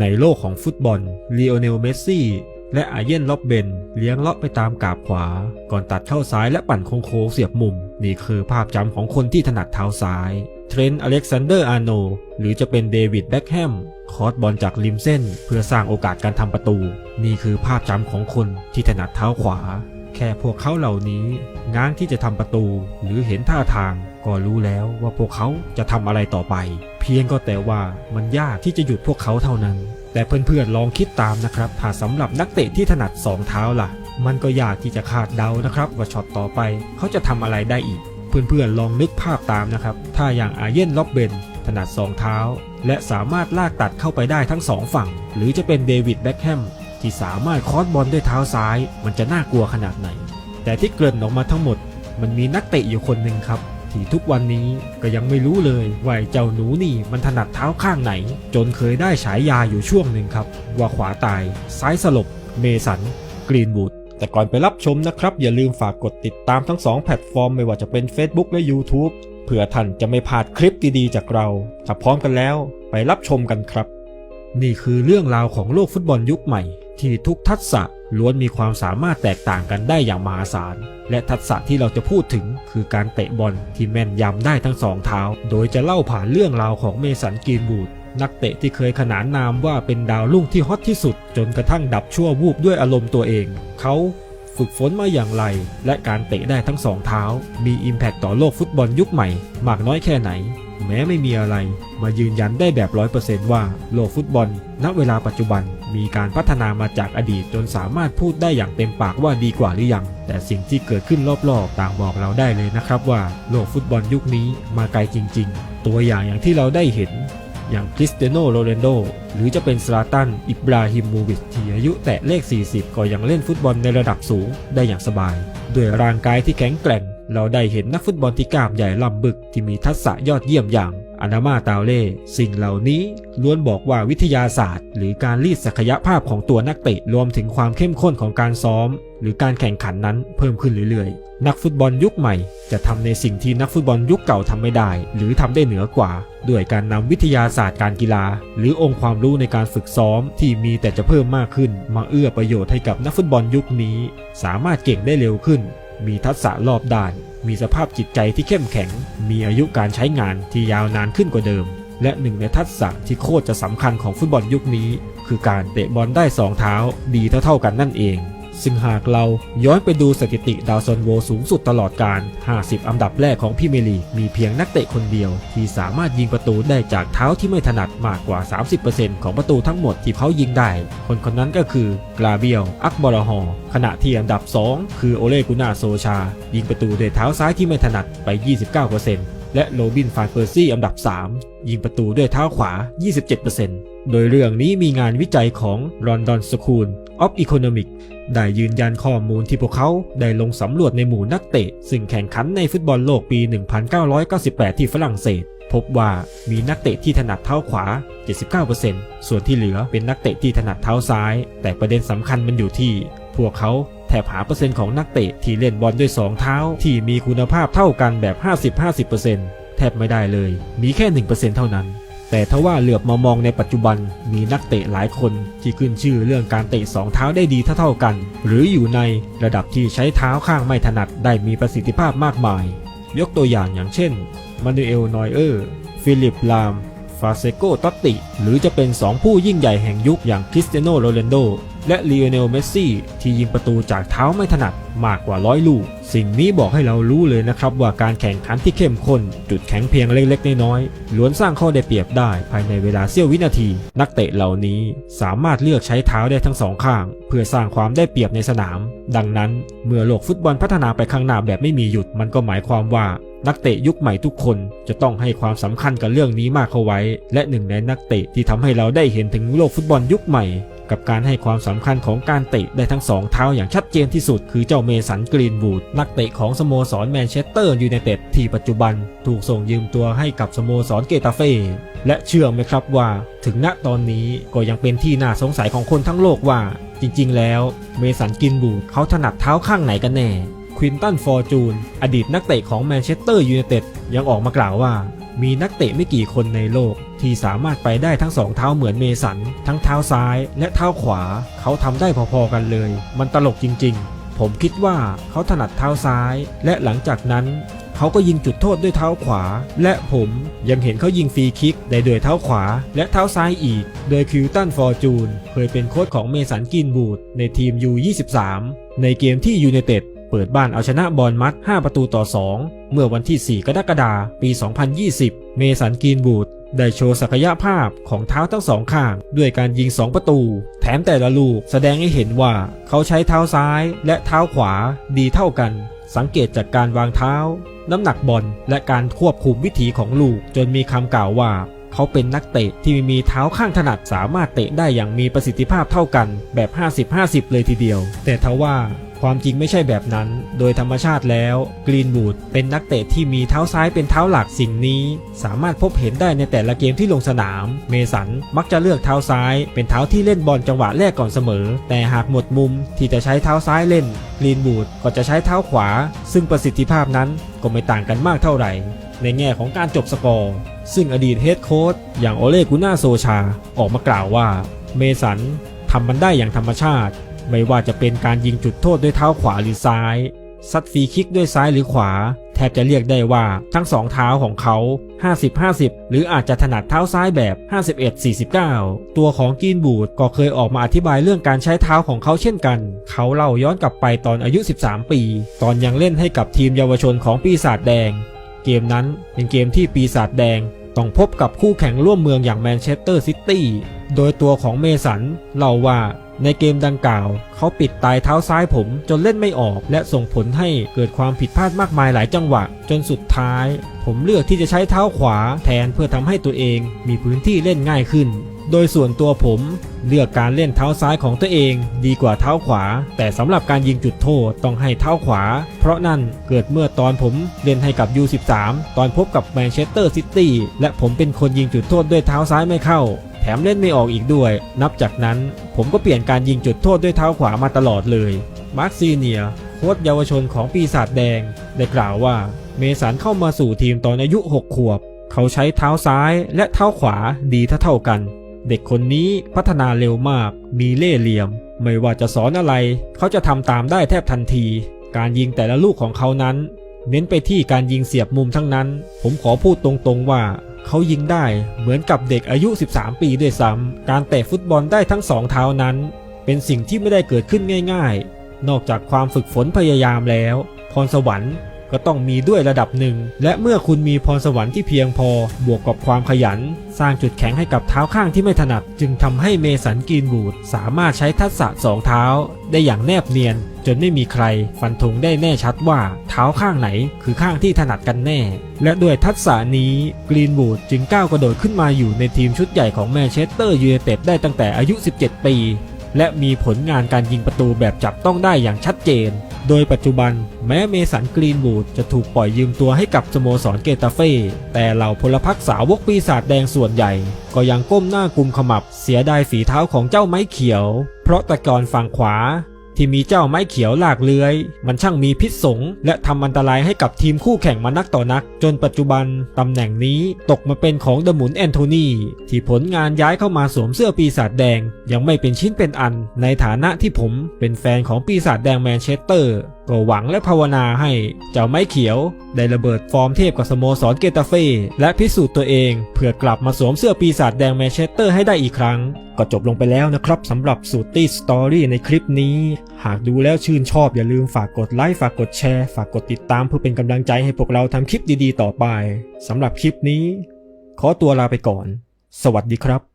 ในโลกของฟุตบอลลีโอเนล เมสซี่ และอาเยนล็อบเบน เลี้ยงเลาะไปตามกาบขวา ก่อนตัดเข้าซ้ายและปั่นโค้งๆเสียบมุม นี่คือภาพจำของคนที่ถนัดเท้าซ้าย เทรนต์อเล็กซานเดอร์ อาร์โน หรือจะเป็นเดวิด แบ็กแฮม คอร์สบอลจากริมเส้น เพื่อสร้างโอกาสการทำประตู นี่คือภาพจำของคนที่ถนัดเท้าขวา แค่พวกเขาเหล่านี้ง้างที่จะทำประตูหรือเห็นท่าทางก็รู้แล้วว่าพวกเขาจะทำอะไรต่อไป เพียงก็แต่ว่ามันยากที่จะหยุดพวกเขาเท่านั้น แต่เพื่อนๆลองคิดตามนะครับถ้าสำหรับนักเตะที่ถนัดสองเท้าล่ะ มันก็ยากที่จะคาดเดานะครับ ว่าช็อตต่อไปเขาจะทำอะไรได้อีก เพื่อนๆลองนึกภาพตามนะครับ ถ้าอย่างอาเยนล็อบเบนถนัดสองเท้า และสามารถลากตัดเข้าไปได้ทั้งสองฝั่ง หรือจะเป็นเดวิดแบ็คแฮม ที่สามารถคอสบอลด้วยเท้าซ้าย มันจะน่ากลัวขนาดไหน แต่ที่เกริ่นออกมาทั้งหมด มันมีนักเตะอยู่คนหนึ่งครับ ที่ทุกวันนี้ก็ยังไม่รู้เลยว่าเจ้าหนูนี่มันถนัดเท้าข้างไหน จนเคยได้ฉายาอยู่ช่วงหนึ่งครับ ว่าขวาตาย ซ้ายสลบ เมสัน กรีนวูดแต่ก่อนไปรับชมนะครับ อย่าลืมฝากกดติดตามทั้ง 2 แพลตฟอร์ม ไม่ว่าจะเป็น Facebook และ YouTube เพื่อท่านจะไม่พลาดคลิปดีๆจากเรา ถ้าพร้อมกันแล้วไปรับชมกันครับ นี่คือเรื่องราวของโลกฟุตบอลยุคใหม่ ที่ทุกทักษะล้วนมีความสามารถแตกต่างกันได้อย่างมหาศาล และทักษะที่เราจะพูดถึงคือการเตะบอลที่แม่นยำได้ทั้งสองเท้า โดยจะเล่าผ่านเรื่องราวของเมสันกีนบูดนักเตะที่เคยขนานนามว่าเป็นดาวรุ่งที่ฮอตที่สุด จนกระทั่งดับชั่ววูบด้วยอารมณ์ตัวเอง เขาฝึกฝนมาอย่างไร และการเตะได้ทั้งสองเท้า มีอิมแพคต่อโลกฟุตบอลยุคใหม่ มากน้อยแค่ไหน แม้ไม่มีอะไร มายืนยันได้แบบร้อยเปอร์เซนต์ว่าโลกฟุตบอล ณเวลาปัจจุบัน มีการพัฒนามาจากอดีตจนสามารถพูดได้อย่างเต็มปากว่าดีกว่าหรือยัง แต่สิ่งที่เกิดขึ้นรอบๆ ต่างบอกเราได้เลยนะครับว่าโลกฟุตบอลยุคนี้มาไกลจริง ๆ ตัวอย่างอย่างที่เราได้เห็น อย่างคริสเตียโนโรนัลโดหรือจะเป็นสลาตัน อิบราฮิมโมวิชที่อายุแตะเลข 40 ก็ยังเล่นฟุตบอลในระดับสูงได้อย่างสบายด้วยร่างกายที่แข็งแกร่ง เราได้เห็นนักฟุตบอลที่กล้ามใหญ่ลำบึกที่มีทักษะยอดเยี่ยมอย่าง อนามาตาเล่สิ่งเหล่านี้ล้วนบอกว่าวิทยาศาสตร์ หรือการรีดศักยภาพของตัวนักเตะรวมถึงความเข้มข้นของการซ้อม หรือการแข่งขันนั้นเพิ่มขึ้นเรื่อยๆ นักฟุตบอลยุคใหม่ จะทำในสิ่งที่นักฟุตบอลยุคเก่าทำไม่ได้ หรือทำได้เหนือกว่า ด้วยการนำวิทยาศาสตร์การกีฬา หรือองค์ความรู้ในการฝึกซ้อมที่มีแต่จะเพิ่มมากขึ้น มาเอื้อประโยชน์ให้กับนักฟุตบอลยุคนี้ สามารถเก่งได้เร็วขึ้น มีทักษะรอบด้าน มีสภาพจิตใจที่เข้มแข็ง มีอายุการใช้งานที่ยาวนานขึ้นกว่าเดิม และหนึ่งในทักษะที่โคตรจะสำคัญของฟุตบอลยุคนี้ คือการเตะบอลได้สองเท้าดีเท่าๆกันนั่นเอง ซึ่งหากเราย้อนไปดูสถิติดาวซันโวสูงสุดตลอดการ 50 อันดับแรกของพรีเมลีมีเพียงนักเตะคนเดียว ที่สามารถยิงประตูได้จากเท้าที่ไม่ถนัดมากกว่า 30%ของประตูทั้งหมดที่เขายิงได้ คนคนนั้นก็คือกลาเบียล อักบอรฮอขณะที่อันดับ 2 คือโอเลกุนาโซชา ยิงประตูด้วยเท้าซ้ายที่ไม่ถนัดไป 29%และโรบินฟานเปอร์ซี่อันดับ 3 ยิงประตูด้วยเท้าขวา 27% โดยเรื่องนี้มีงานวิจัยของ London School of Economics ได้ยืนยันข้อมูลที่พวกเขาได้ลงสำรวจในหมู่นักเตะ ซึ่งแข่งขันในฟุตบอลโลกปี 1998 ที่ฝรั่งเศส พบว่ามีนักเตะที่ถนัดเท้าขวา 79%ส่วนที่เหลือเป็นนักเตะที่ถนัดเท้าซ้าย แต่ประเด็นสำคัญมันอยู่ที่ พวกเขาแทบหาเปอร์เซ็นต์ของนักเตะที่เล่นบอลด้วย 2 เท้า ที่มีคุณภาพเท่ากันแบบ 50-50%แทบไม่ได้เลย มีแค่ 1%เท่านั้น แต่ทว่าเหลือบมามองในปัจจุบันมีนักเตะหลายคนที่ขึ้นชื่อเรื่องการเตะสองเท้าได้ดีเท่าๆกัน หรืออยู่ในระดับที่ใช้เท้าข้างไม่ถนัดได้มีประสิทธิภาพมากมาย ยกตัวอย่างอย่างเช่น มานูเอล นอยเออร์ ฟิลิป ลาม ฟาเซโกตัตติ หรือจะเป็น 2 ผู้ยิ่งใหญ่แห่งยุคอย่างคริสเตียโน โรนัลโด และลีโอเนลเมสซี่ที่ยิงประตูจากเท้าไม่ถนัดมากกว่าร้อยลูก สิ่งนี้บอกให้เรารู้เลยนะครับว่าการแข่งขันที่เข้มข้น จุดแข็งเพียงเล็กๆ น้อยๆล้วนสร้างข้อได้เปรียบได้ภายในเวลาเสี้ยววินาที นักเตะเหล่านี้สามารถเลือกใช้เท้าได้ทั้งสองข้าง เพื่อสร้างความได้เปรียบในสนาม ดังนั้นเมื่อโลกฟุตบอลพัฒนาไปข้างหน้าแบบไม่มีหยุดมันก็หมายความว่านักเตะยุคใหม่ทุกคนจะต้องให้ความสำคัญกับเรื่องนี้มากเข้าไว้ และหนึ่งในนักเตะที่ทำให้เราได้เห็นถึงโลกฟุตบอลยุคใหม่ กับการให้ความสำคัญของการเตะได้ทั้งสองเท้าอย่างชัดเจนที่สุด คือเจ้าเมสันกรีนวูดนักเตะของสโมสรแมนเชสเตอร์ยูไนเต็ดที่ปัจจุบันถูกส่งยืมตัวให้กับสโมสรเกตาเฟ่และเชื่อไหมครับว่า ถึงณตอนนี้ก็ยังเป็นที่น่าสงสัยของคนทั้งโลกว่า จริงๆ แล้ว เมสันกรีนวูดเขาถนัดเท้าข้างไหนกันแน่ควินตันฟอร์จูนอดีตนักเตะของแมนเชสเตอร์ยูไนเต็ดยังออกมากล่าวว่า มีนักเตะไม่กี่คนในโลก ที่สามารถไปได้ทั้งสองเท้าเหมือนเมสัน ทั้งเท้าซ้ายและเท้าขวา เขาทำได้พอๆกันเลย มันตลกจริง ๆ ผมคิดว่าเขาถนัดเท้าซ้าย และหลังจากนั้น เขาก็ยิงจุดโทษด้วยเท้าขวา และผมยังเห็นเขายิงฟรีคิกได้ด้วยเท้าขวา และเท้าซ้ายอีก โดยคิวตันฟอร์จูนเคยเป็นโค้ชของเมสันกินบูดในทีม U23 ในเกมที่ยูไนเต็ด เปิดบ้านเอาชนะบอลมัด 5 ประตูต่อ 2 เมื่อวันที่ 4 กรกฎาคม ปี 2020 เมสันกินบูดได้โชว์ศักยภาพของเท้าทั้งสองข้าง ด้วยการยิง 2 ประตู แถมแต่ละลูกแสดงให้เห็นว่าเขาใช้เท้าซ้ายและเท้าขวาดีเท่ากัน สังเกตจากการวางเท้า น้ำหนักบอลและการควบคุมวิถีของลูก จนมีคำกล่าวว่า เขาเป็นนักเตะที่มีเท้าข้างถนัดสามารถเตะได้อย่างมีประสิทธิภาพเท่ากันแบบ 50-50 เลยทีเดียว แต่ทว่า ความจริงไม่ใช่แบบนั้น โดยธรรมชาติแล้วกรีนบูดเป็นนักเตะที่มีเท้าซ้ายเป็นเท้าหลักสิ่งนี้ สามารถพบเห็นได้ในแต่ละเกมที่ลงสนาม เมสันมักจะเลือกเท้าซ้าย เป็นเท้าที่เล่นบอลจังหวะแรกก่อนเสมอ แต่หากหมดมุมที่จะใช้เท้าซ้ายเล่นกรีนบูดก็จะใช้เท้าขวา ซึ่งประสิทธิภาพนั้นก็ไม่ต่างกันมากเท่าไหร่ ในแง่ของการจบสกอร์ซึ่งอดีตเฮดโค้ชอย่างโอเลกุน่าโซชาออกมากล่าวว่า เมสันทำมันได้อย่างธรรมชาติ ไม่ว่าจะเป็นการยิงจุดโทษด้วยเท้าขวาหรือซ้าย ซัดฟรีคิกด้วยซ้ายหรือขวา แทบจะเรียกได้ว่าทั้งสองเท้าของเขา 50-50 หรืออาจจะถนัดเท้าซ้ายแบบ 51-49 ตัวของกีนบูดก็เคยออกมาอธิบายเรื่องการใช้เท้าของเขาเช่นกัน เขาเล่าย้อนกลับไปตอนอายุ 13 ปี ตอนยังเล่นให้กับทีมเยาวชนของปีศาจแดง เกมนั้นเป็นเกมที่ปีศาจแดงต้องพบกับคู่แข่งร่วมเมืองอย่างแมนเชสเตอร์ซิตี้ โดยตัวของเมสันเล่าว่า ในเกมดังกล่าว เขาปิดตายเท้าซ้ายผมจนเล่นไม่ออก และส่งผลให้เกิดความผิดพลาดมากมายหลายจังหวะ จนสุดท้าย ผมเลือกที่จะใช้เท้าขวาแทนเพื่อทำให้ตัวเองมีพื้นที่เล่นง่ายขึ้น โดยส่วนตัวผมเลือกการเล่นเท้าซ้ายของตัวเองดีกว่าเท้าขวา แต่สำหรับการยิงจุดโทษต้องให้เท้าขวา เพราะนั่นเกิดเมื่อตอนผมเล่นให้กับ U13 ตอนพบกับแมนเชสเตอร์ซิตี้และผมเป็นคนยิงจุดโทษด้วยเท้าซ้ายไม่เข้า แถมเล่นไม่ออกอีกด้วย นับจากนั้นผมก็เปลี่ยนการยิงจุดโทษด้วยเท้าขวามาตลอดเลย มาร์คซีเนียโค้ชเยาวชนของปีศาจแดง ได้กล่าวว่า เมสันเข้ามาสู่ทีมตอนอายุ 6 ขวบ เขาใช้เท้าซ้ายและเท้าขวาดีเท่ากัน เด็กคนนี้พัฒนาเร็วมาก มีเล่ห์เหลี่ยม ไม่ว่าจะสอนอะไร เขาจะทำตามได้แทบทันที การยิงแต่ละลูกของเขานั้น เน้นไปที่การยิงเสียบมุมทั้งนั้น ผมขอพูดตรงๆว่า เขายิงได้เหมือนกับเด็กอายุ 13 ปีด้วยซ้ำการเตะฟุตบอลได้ทั้งสองเท้านั้น เป็นสิ่งที่ไม่ได้เกิดขึ้นง่าย ๆ นอกจากความฝึกฝนพยายามแล้ว พรสวรรค์ ก็ต้องมีด้วยระดับหนึ่ง และเมื่อคุณมีพรสวรรค์ที่เพียงพอ บวกกับความขยัน สร้างจุดแข็งให้กับเท้าข้างที่ไม่ถนัด จึงทำให้เมสันกรีนบูดสามารถใช้ทักษะสองเท้า ได้อย่างแนบเนียน จนไม่มีใครฟันธงได้แน่ชัดว่าเท้าข้างไหนคือข้างที่ถนัดกันแน่ และด้วยทักษะนี้กรีนบูดจึงก้าวกระโดดขึ้นมาอยู่ในทีมชุดใหญ่ของแมนเชสเตอร์ยูไนเต็ดได้ตั้งแต่อายุ 17 ปีและมีผลงานการยิงประตูแบบจับต้องได้อย่างชัดเจน โดยปัจจุบันแม้เมสันกรีนบูดจะถูกปล่อยยืมตัวให้กับสโมสรเกตาเฟ่แต่เหล่าพลพรรคสาวกปีศาจแดงส่วนใหญ่ ก็ยังก้มหน้ากุมขมับเสียดายฝีเท้าของเจ้าไม้เขียว เพราะตะกอนฝั่งขวา ที่มีเจ้าไม้เขียวหลากเลื้อย มันช่างมีพิษสงและทำอันตรายให้กับทีมคู่แข่งมานักต่อนัก จนปัจจุบันตำแหน่งนี้ตกมาเป็นของเดอะหมุนแอนโทนีที่ผลงานย้ายเข้ามาสวมเสื้อปีศาจแดง ยังไม่เป็นชิ้นเป็นอัน ในฐานะที่ผมเป็นแฟนของปีศาจแดงแมนเชสเตอร์ก็หวังและภาวนาให้เจ้าไม้เขียว ได้ระเบิดฟอร์มเทพกับสโมสรเกตาเฟ่และพิสูจน์ตัวเองเพื่อกลับมาสวมเสื้อปีศาจแดงแมนเชสเตอร์ให้ได้อีกครั้ง ก็จบลงไปแล้วนะครับสำหรับสูตรตี้สตอรี่ในคลิปนี้ หากดูแล้วชื่นชอบอย่าลืมฝากกดไลค์ฝากกดแชร์ ฝากกดติดตามเพื่อเป็นกำลังใจให้พวกเราทำคลิปดีๆ ต่อไปสำหรับคลิปนี้ ขอตัวลาไปก่อน สวัสดีครับ